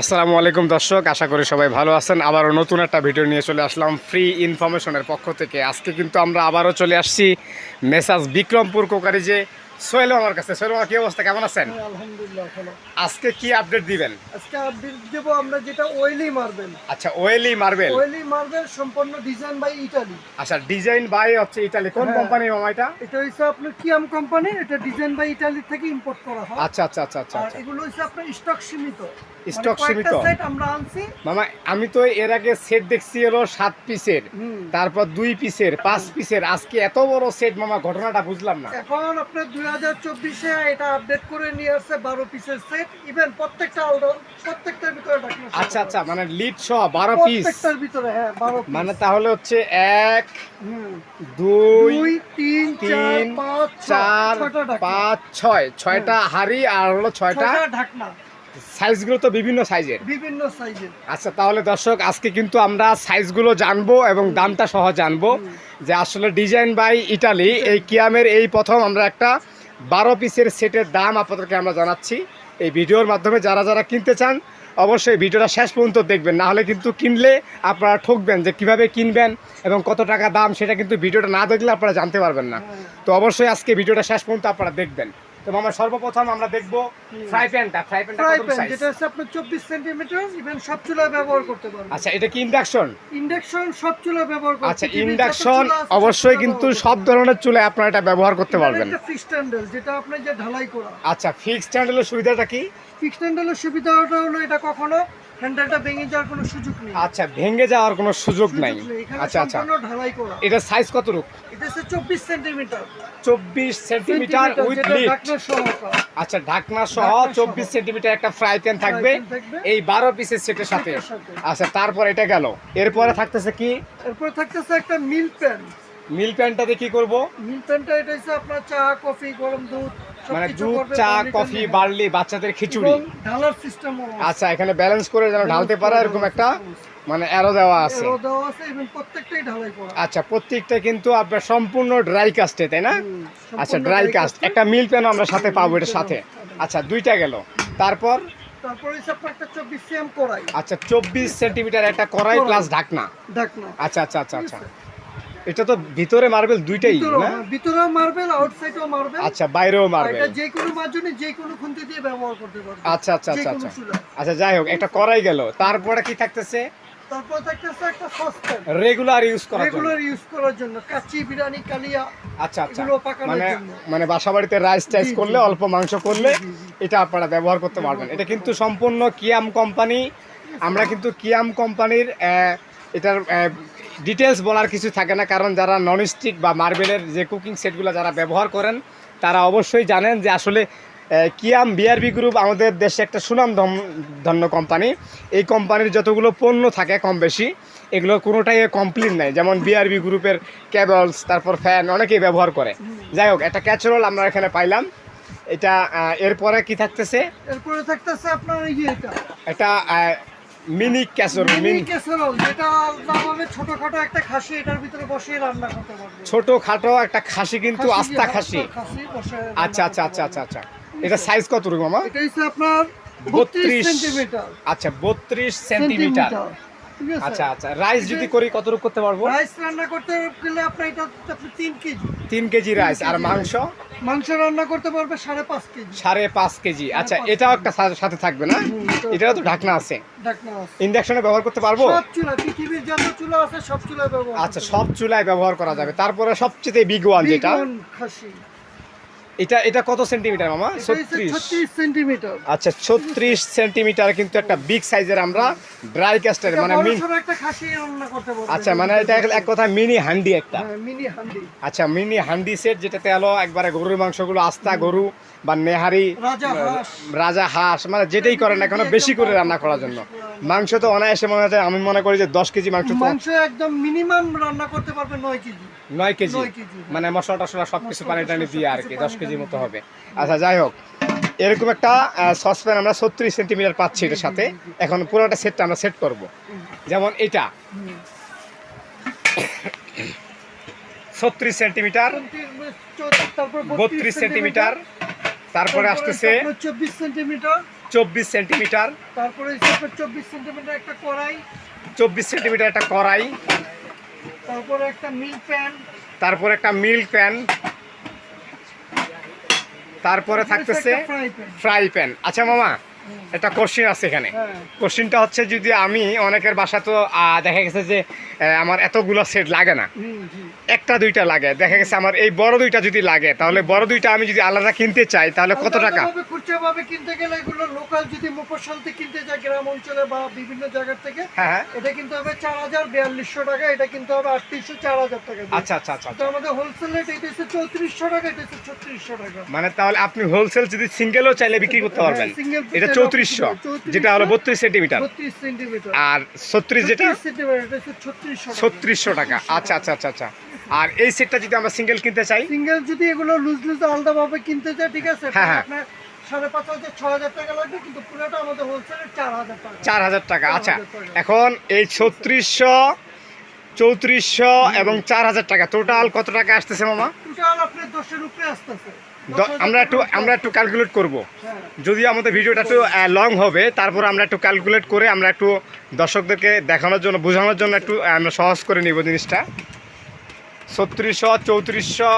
আসসালামু আলাইকুম দর্শক, আশা করি সবাই ভালো আছেন। আবারও নতুন একটা ভিডিও নিয়ে চলে আসলাম ফ্রি ইনফরমেশনের পক্ষ থেকে। আজকে কিন্তু আমরা আবারও চলে আসছি মেসাজ বিক্রমপুর কোকারি যে সোহেল আমার কাছে। সোহেল কি অবস্থা? কেমন আছেন? আলহামদুলিল্লাহ ভালো। আজকে কি আপডেট দিবেন? আজকে আপডেট দেব আমরা যেটা ওয়েলি মার্বেল আচ্ছা ওয়েলি মার্বেল ওয়েলি মার্বেল সম্পূর্ণ ডিজাইন বাই ইটালি আচ্ছা ডিজাইন বাই হচ্ছে ইতালি কোন হ্যাঁ। কোম্পানি মামা এটা? এটা হচ্ছে আপনার কিয়াম কোম্পানি এটা ডিজাইন বাই ইটালি থেকে ইম্পোর্ট করা হয়। আচ্ছা আচ্ছা আচ্ছা আচ্ছা আর আচ্ছা। এগুলো হচ্ছে আপনার স্টক সীমিত। স্টক সীমিত? সেট আমরা আনছি। মামা আমি তো এর আগে সেট দেখছি হলো সাত পিসের হুম। তারপর দুই পিসের পাঁচ পিসের আজকে এত বড় সেট মামা ঘটনাটা বুঝলাম না। এখন আপনার হাজার চব্বিশে এটা আপডেট করে নিয়ে আসছে বারো পিসের সেট ইভেন প্রত্যেকটা প্রত্যেকটার ভিতরে আচ্ছা আচ্ছা মানে লিড সহ বারো পিস প্রত্যেকটার ভিতরে হ্যাঁ বারো মানে তাহলে হচ্ছে এক দুই তিন তিন, চার পাঁচ ছয়। ছয়টা হাড়ি আর হলো ছয়টা ছয়টা ঢাকনা। সাইজগুলো তো বিভিন্ন সাইজের। বিভিন্ন সাইজের। আচ্ছা তাহলে দর্শক আজকে কিন্তু আমরা সাইজগুলো জানব এবং দামটা সহ জানব যে আসলে ডিজাইন বাই ইটালি এই কিয়ামের এই প্রথম আমরা একটা বারো পিসের সেটের দাম আপনাদেরকে আমরা জানাচ্ছি। এই ভিডিওর মাধ্যমে যারা যারা কিনতে চান, অবশ্যই ভিডিওটা শেষ পর্যন্ত দেখবেন। না হলে কিন্তু কিনলে আপনারা ঠকবেন যে কীভাবে কিনবেন এবং কত টাকা দাম, সেটা কিন্তু ভিডিওটা না দেখলে আপনারা জানতে পারবেন না। তো অবশ্যই আজকে ভিডিওটা শেষ পর্যন্ত আপনারা দেখবেন। তো আমরা সর্বপ্রথম আমরা দেখব ফ্রাই প্যানটা ফ্রাই প্যানটা কত সাইজ যেটা হচ্ছে আপনার 24 সেমি ইভেন সব চুলায় ব্যবহার করতে পারবেন। আচ্ছা এটা কি ইন্ডাকশন ইন্ডাকশন সব চুলায় ব্যবহার করতে আচ্ছা ইন্ডাকশন অবশ্যই কিন্তু সব ধরনের চুলায় আপনারা এটা ব্যবহার করতে পারবেন। এটা ফিক্সড হ্যান্ডেল যেটা আপনি যে ঢালাই করা। আচ্ছা ফিক্সড হ্যান্ডেলের সুবিধাটা কি? ফিক্সড হ্যান্ডেলের সুবিধাটা হলো এটা কখনো হ্যান্ডেলটা ভেঙে যাওয়ার কোনো সুযোগ নেই। আচ্ছা ভেঙে যাওয়ার কোনো সুযোগ নাই। আচ্ছা আচ্ছা। ঢালাই করা। এটা সাইজ কত রূপ এটা হচ্ছে চব্বিশ সেন্টিমিটার। চব্বিশ সেন্টিমিটার উইথ লিড ঢাকনা সহ আচ্ছা ঢাকনা সহ চব্বিশ সেন্টিমিটার একটা ফ্রাই প্যান থাকবে। এই বারো পিসের সেটের সাথে। আচ্ছা তারপর এটা গেল। এরপরে থাকতেছে কি? এরপরে থাকতেছে একটা মিল প্যান মিল প্যানটাতে কি করব? মিল প্যানটা এটা হচ্ছে আপনার চা কফি গরম দুধ মানে দুধ চা কফি বার্লি বাচ্চাদের খিচুড়ি। ঢালার সিস্টেম আচ্ছা এখানে ব্যালেন্স করে যেন ঢালতে পারে এরকম একটা মানে অ্যারো দেওয়া আছে। দেওয়া আছে এবং প্রত্যেকটাই ঢালাই করা। আচ্ছা প্রত্যেকটা কিন্তু আপনার সম্পূর্ণ ড্রাই কাস্টে তাই না? আচ্ছা ড্রাই কাস্ট একটা মিল প্যান আমরা সাথে পাবো এটার সাথে। আচ্ছা দুইটা গেল। তারপর? আচ্ছা চব্বিশ সেন্টিমিটার একটা কড়াই কড়াই। প্লাস ঢাকনা। ঢাকনা। আচ্ছা আচ্ছা আচ্ছা আচ্ছা। এটা তো ভিতরে মার্বেল দুইটাই ভিতরেও ভিতরেও মার্বেল আউটসাইডেও মার্বেল আচ্ছা বাইরেও মার্বেল এটা যে কোনো মার্জনে যে কোনো খুন্তি দিয়ে ব্যবহার করতে পারবে। আচ্ছা আচ্ছা আচ্ছা আচ্ছা। আচ্ছা যাই হোক একটা করাই গেল। তারপরে কি থাকতেছে? তারপর থাকতেছে একটা সসপ্যান রেগুলার ইউজ করার জন্য। রেগুলার ইউজ করার জন্য। কাচ্চি বিরিয়ানি কালিয়া আচ্ছা আচ্ছা। মানে জন্য। মানে বাসা বাড়িতে রাইস টাইস করলে অল্প মাংস করলে এটা আপনারা ব্যবহার করতে পারবেন। এটা কিন্তু সম্পূর্ণ কিয়াম কোম্পানি আমরা কিন্তু কিয়াম কোম্পানির এটার ডিটেলস বলার কিছু থাকে না কারণ যারা নন স্টিক বা মার্বেলের যে কুকিং সেটগুলো যারা ব্যবহার করেন তারা অবশ্যই জানেন যে আসলে কিয়াম বিআরবি গ্রুপ আমাদের দেশে একটা সুনাম ধন্য কোম্পানি এই কোম্পানির যতগুলো পণ্য থাকে কম বেশি এগুলো কোনোটাই কমপ্লিট নাই। যেমন বিআরবি গ্রুপের কেবলস তারপর ফ্যান অনেকেই ব্যবহার করে। যাই হোক একটা ক্যাচরোল আমরা এখানে পাইলাম। এটা এরপরে কি থাকতেছে? এরপরে থাকতেছে আপনার এটা। মিনি ক্যাসেরোল মিনি ক্যাসেরোল যেটা আলাদাভাবে ছোটখাটো একটা খাসি এটার ভিতরে বসিয়ে রান্না করতে পারবে। ছোট খাটো একটা খাসি কিন্তু আস্তা খাসি। রান্না আচ্ছা আচ্ছা আচ্ছা আচ্ছা আচ্ছা। এটা সাইজ কত রকম মামা এটা হচ্ছে আপনার 32 বত্রিশ সেন্টিমিটার। আচ্ছা বত্রিশ সেন্টিমিটার। ঠিক আছে আচ্ছা আচ্ছা। রাইস যদি করি কত রূপ করতে পারব? রাইস রান্না করতে গেলে আপনার এটা তিন কেজি। তিন কেজি রাইস। আর মাংস? মাংস রান্না করতে পারবে সাড়ে পাঁচ কেজি। সাড়ে পাঁচ কেজি। আচ্ছা এটাও একটা সাথে থাকবে না? এটাও এটাও তো ঢাকনা আছে। ইন্ডাকশনে ব্যবহার করতে পারব? পৃথিবীর যত চুলা আছে সব চুলায় ব্যবহার আচ্ছা সব চুলায় ব্যবহার করা যাবে। তারপরে সবচেয়ে বিগ ওয়ান যেটা? খাসি। এটা এটা কত সেন্টিমিটার মামা? ছত্রিশ। সেন্টিমিটার। আচ্ছা ছত্রিশ সেন্টিমিটার কিন্তু একটা বিগ সাইজের আমরা ড্রাই কাস্টের মানে আচ্ছা মানে এটা এক কথা মিনি হান্ডি একটা। হ্যাঁ, মিনি হান্ডি। আচ্ছা মিনি হান্ডি সেট যেটাতে হলো একবারে গরুর মাংসগুলো আস্তা গরু বা নেহারি রাজা হাঁস। মানে যেটাই করে না কেন বেশি করে রান্না করার জন্য। মাংস তো অনায়াসে মনে হয় আমি মনে করি যে দশ কেজি মাংস মাংস একদম মিনিমাম রান্না করতে পারবে নয় কেজি। নয় কেজি। মানে মশলা টশলা সব কিছু পানি টানি দিয়ে আর কি দশ কেজি টানি মতো হবে। আচ্ছা যাই হোক এরকম একটা সসপ্যান আমরা ছত্রিশ সেন্টিমিটার পাচ্ছি এটার সাথে। এখন পুরোটা সেটটা আমরা সেট করব। যেমন এটা। ছত্রিশ সেন্টিমিটার বত্রিশ সেন্টিমিটার তারপরে আসতেছে চব্বিশ সেন্টিমিটার চব্বিশ সেন্টিমিটার তারপরে চব্বিশ সেন্টিমিটার একটা কড়াই চব্বিশ সেন্টিমিটার একটা কড়াই তারপরে একটা মিল প্যান তারপর একটা মিল্ক প্যান তারপরে থাকতেছে ফ্রাই প্যান আচ্ছা মামা একটা কোশ্চিন আছে এখানে। হ্যাঁ। কোশ্চিনটা হচ্ছে যদি আমি অনেকের বাসা তো আহ, দেখা গেছে যে আমার এতগুলো সেট লাগে না। একটা দুইটা লাগে। দেখা গেছে আমার এই বড় দুইটা যদি লাগে তাহলে বড় দুইটা আমি যদি আলাদা কিনতে চাই তাহলে কত টাকা? খুচরাভাবে কিনতে গেলে এগুলো লোকাল যদি মফস্বলতে কিনতে যায় গ্রাম অঞ্চলে বা বিভিন্ন জায়গা থেকে হ্যাঁ হ্যাঁ। এটা কিন্তু হবে চার হাজার বিয়াল্লিশশো টাকা এটা কিন্তু হবে আটত্রিশশো চার হাজার টাকা আচ্ছা আচ্ছা আচ্ছা তো আমাদের হোলসেল রেট এটা হচ্ছে চৌত্রিশশো টাকা এটা হচ্ছে ছত্রিশশো টাকা। মানে তাহলে আপনি হোলসেল যদি সিঙ্গেলও চাইলে বিক্রি করতে পারবেন। হ্যাঁ, এটা piece চৌত্রিশশো যেটা হলো বত্রিশ সেন্টিমিটার আর ছত্রিশ যেটা? এটা ছত্রিশশো টাকা। আচ্ছা আচ্ছা আচ্ছা আচ্ছা। আর এই সেটটা যদি আমরা সিঙ্গেল কিনতে চাই? সিঙ্গেল যদি এগুলো লুজ লুজ আলাদাভাবে কিনতে চাই ঠিক আছে? হ্যাঁ, হ্যাঁ। আপনার সাড়ে পাঁচ হাজার ছ হাজার টাকা লাগবে কিন্তু পুরোটা আমাদের হোলসেলে চার হাজার টাকা। চার হাজার টাকা আচ্ছা। এখন এই ছত্রিশশো চৌত্রিশশো এবং চার হাজার টাকা। টোটাল কত টাকা আসতেছে মামা? টোটাল আপনার দশের উপরে আসতেছে। আমরা একটু আমরা একটু ক্যালকুলেট করব। হ্যাঁ। যদি আমাদের ভিডিওটা একটু লং হবে তারপর আমরা একটু ক্যালকুলেট করে আমরা একটু দর্শকদেরকে দেখানোর জন্য বোঝানোর জন্য একটু আমরা সহজ করে নিব জিনিসটা। ছত্রিশশো চৌত্রিশশো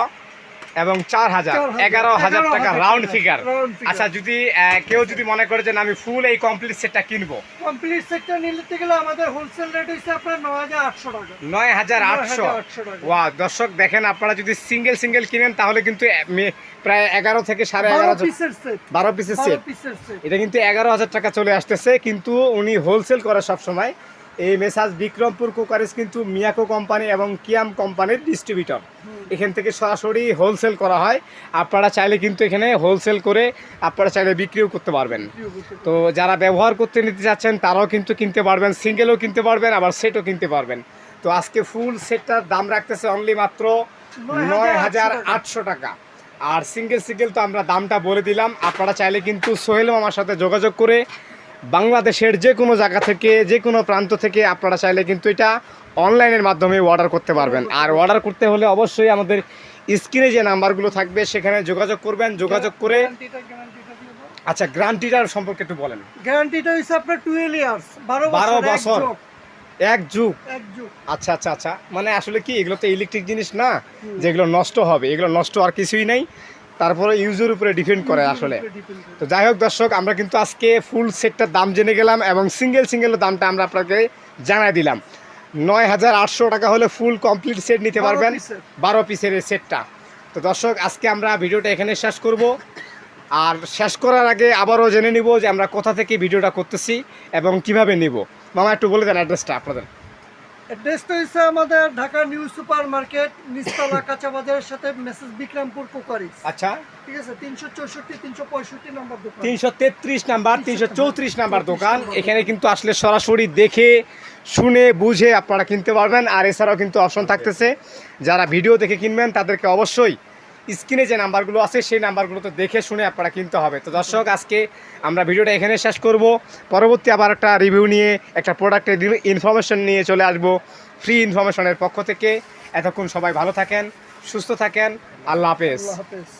এবং চার হাজার এগারো হাজার টাকা। রাউন্ড ফিগার আচ্ছা যদি কেউ যদি মনে করে যে আমি ফুল এই কমপ্লিট সেটটা কিনবো। কমপ্লিট সেক্টর নিতে গেলে আমাদের হোলসেল রেট হচ্ছে আপনার নয় হাজার আটশো টাকা। নয় হাজার আটশো 9,800 ওয়া দর্শক দেখেন আপনারা যদি সিঙ্গেল সিঙ্গেল কিনেন তাহলে কিন্তু প্রায় এগারো থেকে সাড়ে এগারো পিসের সেট বারো পিসের সেট এটা কিন্তু এগারো হাজার টাকা চলে আসতেছে কিন্তু উনি হোলসেল করে সব সময় এই মেসাজ বিক্রমপুর কুকারিস কিন্তু মিয়াকো কোম্পানি এবং কিয়াম কোম্পানির ডিস্ট্রিবিউটর এখান থেকে সরাসরি হোলসেল করা হয়। আপনারা চাইলে কিন্তু এখানে হোলসেল করে আপনারা চাইলে বিক্রিও করতে পারবেন। তো যারা ব্যবহার করতে নিতে চাচ্ছেন তারাও কিন্তু কিনতে পারবেন সিঙ্গেলও কিনতে পারবেন আবার সেটও কিনতে পারবেন। তো আজকে ফুল সেটটার দাম রাখতেছে অনলি মাত্র নয় হাজার আটশো টাকা। আর সিঙ্গেল সিঙ্গেল তো আমরা দামটা বলে দিলাম। আপনারা চাইলে কিন্তু সোহেল মামার সাথে যোগাযোগ করে বাংলাদেশের যে কোনো জায়গা থেকে যে কোনো প্রান্ত থেকে আপনারা চাইলে কিন্তু এটা অনলাইনের মাধ্যমে অর্ডার করতে পারবেন। আর অর্ডার করতে হলে অবশ্যই আমাদের স্ক্রিনে যে নাম্বারগুলো থাকবে সেখানে যোগাযোগ করবেন। যোগাযোগ করে আচ্ছা গ্যারান্টিটার সম্পর্কে একটু বলেন। গ্যারান্টিটা হচ্ছে আপনার টুয়েলভ ইয়ার্স বারো 12 বছর। বছর। এক যুগ। এক যুগ। আচ্ছা আচ্ছা আচ্ছা। মানে আসলে কি এগুলো তো ইলেকট্রিক জিনিস না? যেগুলো নষ্ট হবে এগুলো নষ্ট আর কিছুই নাই। তারপরে ইউজের উপরে ডিপেন্ড করে আসলে। তো যাই হোক দর্শক আমরা কিন্তু আজকে ফুল সেটটার দাম জেনে গেলাম এবং সিঙ্গেল সিঙ্গেলের দামটা আমরা আপনাকে জানাই দিলাম। নয় হাজার আটশো টাকা হলে ফুল কমপ্লিট সেট নিতে পারবেন বারো পিসের এই সেটটা তো দর্শক আজকে আমরা ভিডিওটা এখানে শেষ করব। আর শেষ করার আগে আবারও জেনে নিব যে আমরা কোথা থেকে ভিডিওটা করতেছি এবং কীভাবে নিব। মামা একটু বলে দেন অ্যাড্রেসটা আপনাদের। অ্যাড্রেসটা হচ্ছে আমাদের ঢাকা নিউ সুপার মার্কেট নিস্তলা কাঁচা বাজারের সাথে মেসেজ বিক্রমপুর কুকারিস আচ্ছা। ঠিক আছে তিনশো চৌষট্টি তিনশো পঁয়ষট্টি নম্বর দোকান। তিনশো তেত্রিশ নাম্বার তিনশো চৌত্রিশ নাম্বার দোকান। এখানে কিন্তু আসলে সরাসরি দেখে শুনে বুঝে আপনারা কিনতে পারবেন। আর এছাড়াও কিন্তু অপশন থাকতেছে। যারা ভিডিও দেখে কিনবেন তাদেরকে অবশ্যই স্ক্রিনে যে নাম্বারগুলো আছে, সেই নাম্বারগুলো তো দেখে শুনে আপনারা কিনতে হবে। তো দর্শক, আজকে আমরা ভিডিওটা এখানে শেষ করব। পরবর্তী আবার একটা রিভিউ নিয়ে, একটা প্রোডাক্টের ইনফরমেশন নিয়ে চলে আসব ফ্রি ইনফরমেশনের পক্ষ থেকে। এতক্ষণ সবাই ভালো থাকেন, সুস্থ থাকেন। আল্লাহ হাফেজ। আল্লাহ হাফেজ।